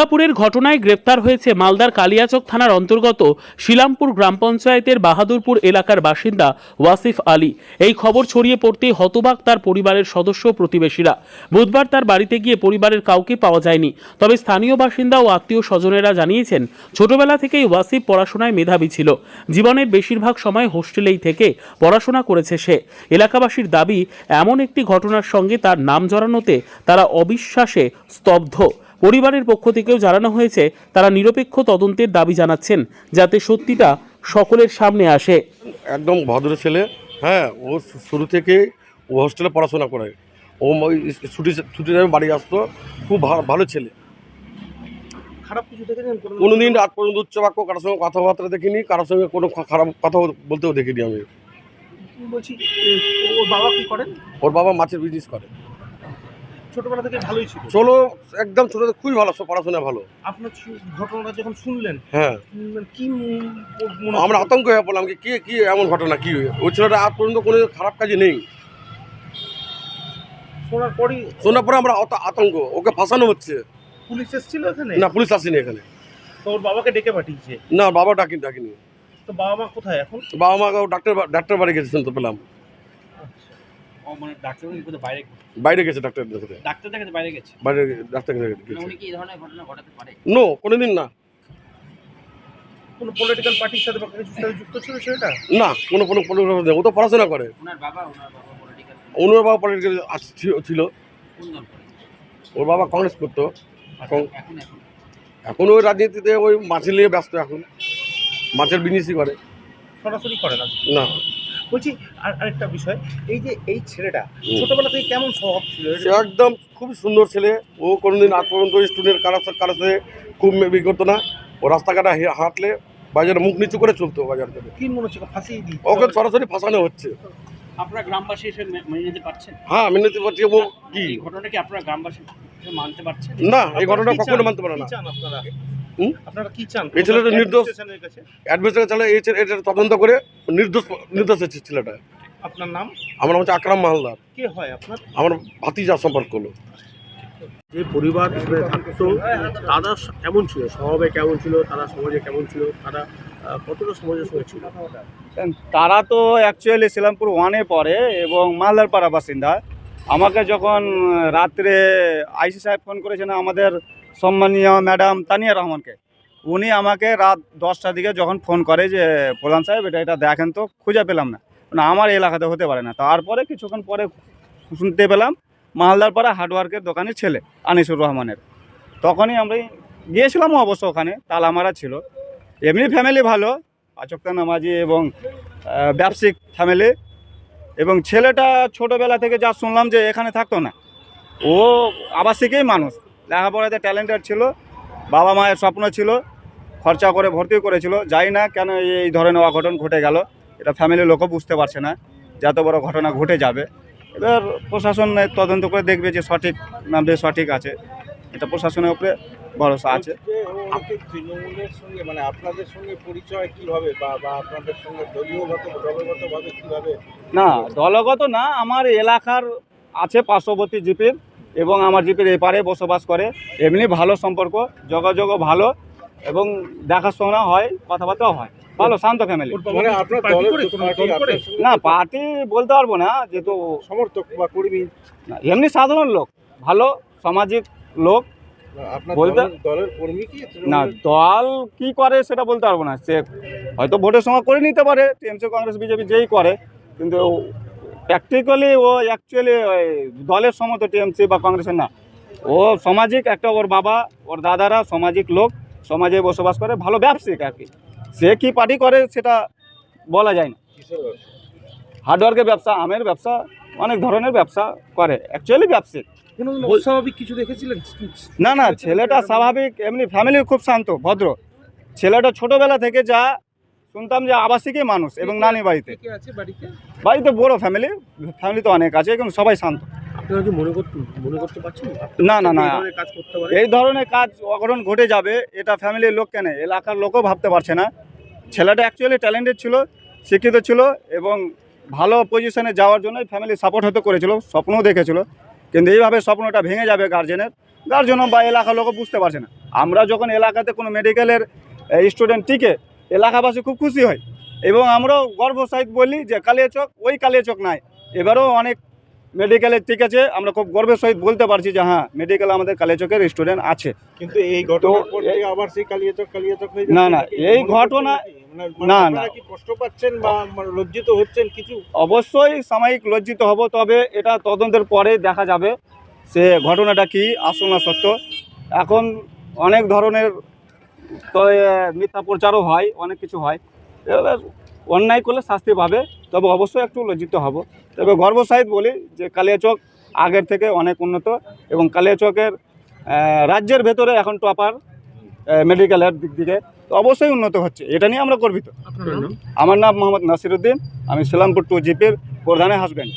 দুর্গাপুরের ঘটনায় গ্রেপ্তার হয়েছে মালদার কালিয়াচক থানার অন্তর্গত শিলামপুর গ্রাম পঞ্চায়েতের বাহাদুরপুর এলাকার বাসিন্দা ওয়াসিফ আলী। এই খবর ছড়িয়ে পড়তেই হতবাক তার পরিবারের সদস্য প্রতিবেশীরা। বুধবার তার বাড়িতে গিয়ে পরিবারের কাউকে পাওয়া যায়নি। তবে স্থানীয় বাসিন্দা ও আত্মীয় স্বজনেরা জানিয়েছেন, ছোটবেলা থেকেই ওয়াসিফ পড়াশোনায় মেধাবী ছিল। জীবনের বেশিরভাগ সময় হোস্টেলেই থেকে পড়াশোনা করেছে সে। এলাকাবাসীর দাবি, এমন একটি ঘটনার সঙ্গে তার নাম জড়ানোতে তারা অবিশ্বাসে স্তব্ধ। পরিবারের পক্ষ থেকেও জানানো হয়েছে তারা নিরপেক্ষ তদন্তের দাবি জানাচ্ছেন যাতে সত্যিটা সকলের সামনে আসে। একদম ভদ্র ছেলে হ্যাঁ ও শুরু থেকে ও হোস্টেলে পড়াশোনা করে। ও ছুটি ছুটি টাইমে বাড়ি আসতো খুব ভালো ভালো ছেলে। খারাপ কিছু দেখেছেন কোনো? কোনোদিন রাত পর্যন্ত উচ্চ বাক্য কারোর সঙ্গে কথাবার্তা দেখিনি কারোর সঙ্গে কোনো খারাপ কথা বলতেও দেখিনি আমি। বলছি ওর বাবা কি করেন? ওর বাবা মাছের বিজনেস করে। ছোটবেলা থেকে ভালোই ছিল। চলো একদম ছোটো থেকে খুবই ভালো পড়াশোনা ভালো। আপনার ঘটনাটা যখন শুনলেন হ্যাঁ। মানে কি আমরা আতঙ্ক হয়ে পড়লাম কি কি এমন ঘটনা কি ওই ছেলেটা আজ পর্যন্ত কোনো খারাপ কাজে নেই। শোনার পরই শোনার পরে আমরা অত আতঙ্ক ওকে ফাঁসানো হচ্ছে। পুলিশ এসেছিল এখানে? না পুলিশ আসেনি এখানে। তো ওর বাবাকে ডেকে পাঠিয়েছে? না বাবা ডাকি ডাকিনি তো বাবা মা কোথায় এখন? বাবা মাকে ডাক্তার ডাক্তার বাড়ি গেছে শুনতে পেলাম। মানে ডাক্তার বাইরে বাইরে গেছে ডাক্তার দেখাতে। ডাক্তার দেখাতে বাইরে গেছে? বাইরে ডাক্তার দেখাতে মানে গেছে। উনি কি এই ধরনের ঘটনা ঘটাতে পারে? নো কোনোদিন না। কোনো পলিটিক্যাল পার্টির সাথে বা কিছুর সাথে যুক্ত ছিল সেটা না কোনো কোনো ও তো পড়াশোনা করে। ওনার বাবা ওনার বাবা পলিটিক্যাল অনুর বাবা পলিটিক্যাল ছিল ওর বাবা কংগ্রেস করতো। এখন এখন এখন? এখন ওই রাজনীতিতে ওই মাছের নিয়ে ব্যস্ত এখন। মাছের বিজনেসই করে। সরাসরি করে না? না। বলছি আর আরেকটা বিষয় এই যে এই ছেলেটা। ছোটবেলা থেকে কেমন স্বভাব ছিল? সে একদম খুব সুন্দর ছেলে ও কোনোদিন আজ পর্যন্ত স্টুডেন্ট কারোর কারোর সাথে খুব ই করতো না। ও রাস্তাঘাটে হাঁটলে বাজারে মুখ নিচু করে চলতো বাজার থেকে। কি মনে হচ্ছে দিই ওকে সরাসরি ফাঁসানো হচ্ছে। আপনারা গ্রামবাসী এসে মেনে নিতে পারছেন? হ্যাঁ মেনে নিতে পারছি ও কি? ঘটনা কি আপনারা গ্রামবাসী মানতে পারছেন? না এই ঘটনা কখনো মানতে পারে না। আপনারা হুম? আপনারা কি চান? এই ছেলেটা নির্দোষ। অ্যাডমিনিস্ট্রেশন চালে এই এটা তদন্ত করে নির্দোষ নির্দোষ হচ্ছে ছেলেটা। আপনার নাম? আমার নাম হচ্ছে আকরাম মালদার কে হয় আপনার? আমার ভাতিজা সম্পর্ক হলো। যে পরিবার এখানে থাকতো তারা কেমন ছিল? স্বভাবে কেমন ছিল? তারা সমাজে কেমন ছিল? তারা কতটা সমাজের সঙ্গে ছিল? তারা তো অ্যাকচুয়ালি শিলামপুর ওয়ানে পড়ে এবং মালদারপাড়া বাসিন্দা। আমাকে যখন রাত্রে আইসি সাহেব ফোন করেছেন আমাদের সম্মানীয় ম্যাডাম তানিয়া রহমানকে। উনি আমাকে রাত দশটার দিকে যখন ফোন করে যে, প্রধান সাহেব, এটা এটা দেখেন তো, খুঁজে পেলাম না। আমার এলাকাতে হতে পারে না। তারপরে কিছুক্ষণ পরে শুনতে পেলাম, মালদার পাড়া হার্ডওয়ার্কের দোকানের ছেলে, আনিসুর রহমানের। তখনই আমরা গিয়েছিলাম অবশ্য ওখানে, তালামারা ছিল। এমনি ফ্যামিলি ভালো, আচক্তা নামাজি এবং ব্যবসায়িক ফ্যামিলি এবং ছেলেটা ছোটোবেলা থেকে যা শুনলাম যে এখানে থাকতো না, ও আবাসিকেই মানুষ। লেখাপড়াতে ট্যালেন্টেড ছিল বাবা মায়ের স্বপ্ন ছিল খরচা করে ভর্তি করেছিল যাই না কেন এই ধরনের অঘটন ঘটে গেল এটা ফ্যামিলির লোকও বুঝতে পারছে না যে এত বড় ঘটনা ঘটে যাবে। এবার প্রশাসন তদন্ত করে দেখবে যে সঠিক না সঠিক আছে এটা প্রশাসনের উপরে ভরসা আছে। তৃণমূলের সঙ্গে মানে আপনাদের সঙ্গে পরিচয় কীভাবে বা বা আপনাদের সঙ্গে দলীয়গত দলগতভাবে কীভাবে? না দলগত না আমার এলাকার আছে পার্শ্ববর্তী জিপির এবং আমার জিপির এপারে বসবাস করে। এমনি ভালো সম্পর্ক যোগাযোগও ভালো এবং দেখাশোনা হয় কথাবার্তাও হয়। ভালো শান্ত ফ্যামিলি মানে না পার্টি বলতে পারব না যেহেতু সমর্থক বা কর্মী। না, এমনি সাধারণ লোক ভালো সামাজিক লোক। বলতে- দলের- দলের কর্মী কি? না দল কি করে সেটা বলতে পারব না। সে হয়তো ভোটের সময় করে নিতে পারে টিএমসি কংগ্রেস বিজেপি যেই করে কিন্তু প্র্যাকটিক্যালি ও অ্যাকচুয়ালি ওই দলের সময় টিএমসি বা কংগ্রেসের না। ও সামাজিক একটা ওর বাবা ওর দাদারা সামাজিক লোক সমাজে বসবাস করে ভালো ব্যবসায়িক আর কি। সে কি পার্টি করে সেটা বলা যায় না। হার্ডওয়ার্কের ব্যবসা? আমের ব্যবসা অনেক ধরনের ব্যবসা করে অ্যাকচুয়ালি ব্যবসায়িক। কোনো অস্বাভাবিক কিছু দেখেছিলেন? না না ছেলেটা স্বাভাবিক এমনি ফ্যামিলি খুব শান্ত ভদ্র। ছেলেটা ছোটবেলা থেকে যা শুনতাম যে আবাসিকই মানুষ এবং নানি বাড়িতে। বাড়িতে? বড় ফ্যামিলি ফ্যামিলি তো অনেক আছে কিন্তু সবাই শান্ত। আপনারা কি করতে করতে পারছেন? না না না এই ধরনের কাজ করতে পারে? এই ধরনের কাজ অঘটন ঘটে যাবে এটা ফ্যামিলির লোক কেন এলাকার লোকও ভাবতে পারছে না। ছেলেটা অ্যাকচুয়ালি ট্যালেন্টেড ছিল শিক্ষিত ছিল এবং ভালো পজিশনে যাওয়ার জন্য ফ্যামিলি সাপোর্ট হতে করেছিল স্বপ্নও দেখেছিল। কিন্তু এইভাবে স্বপ্নটা ভেঙে যাবে গার্জেনের গার্জেনও বা এলাকার লোকও বুঝতে পারছে না। আমরা যখন এলাকাতে কোনো মেডিকেলের স্টুডেন্ট টিকে এলাকাবাসী খুব খুশি হয়। এবং আমরাও গর্বসাহিত বলি যে কালিয়াচক ওই কালিয়াচক নাই। এবারও অনেক মেডিকেলে ঠিক আছে আমরা খুব গর্বের সহিত বলতে পারছি যে হ্যাঁ মেডিকেল আমাদের কালিয়াচকের স্টুডেন্ট আছে। কিন্তু এই ঘটনার পর থেকে আবার সেই কালিয়াচক কালিয়াচক হয়ে না, না, এই ঘটনা-? মানে- মানে না, না। কি কষ্ট পাচ্ছেন বা মানে লজ্জিত হচ্ছেন কিছু? অবশ্যই সাময়িক লজ্জিত হব তবে এটা তদন্তের পরে দেখা যাবে সে ঘটনাটা কি আসল না সত্য। এখন অনেক ধরনের তো মিথ্যা প্রচারও হয় অনেক কিছু হয়। এবার অন্যায় করলে শাস্তি পাবে তবে অবশ্যই একটু লজ্জিত হব। তবে গর্ব গর্বসাহিত বলি যে কালিয়াচক আগের থেকে অনেক উন্নত এবং কালিয়াচকের রাজ্যের ভেতরে এখন টপার মেডিকেলের দিক থেকে তো অবশ্যই উন্নত হচ্ছে। এটা নিয়ে আমরা গর্বিত। আমার নাম মোহাম্মদ নাসিরুদ্দিন আমি সিলামপুর টু জিপির প্রধানের হাজব্যান্ড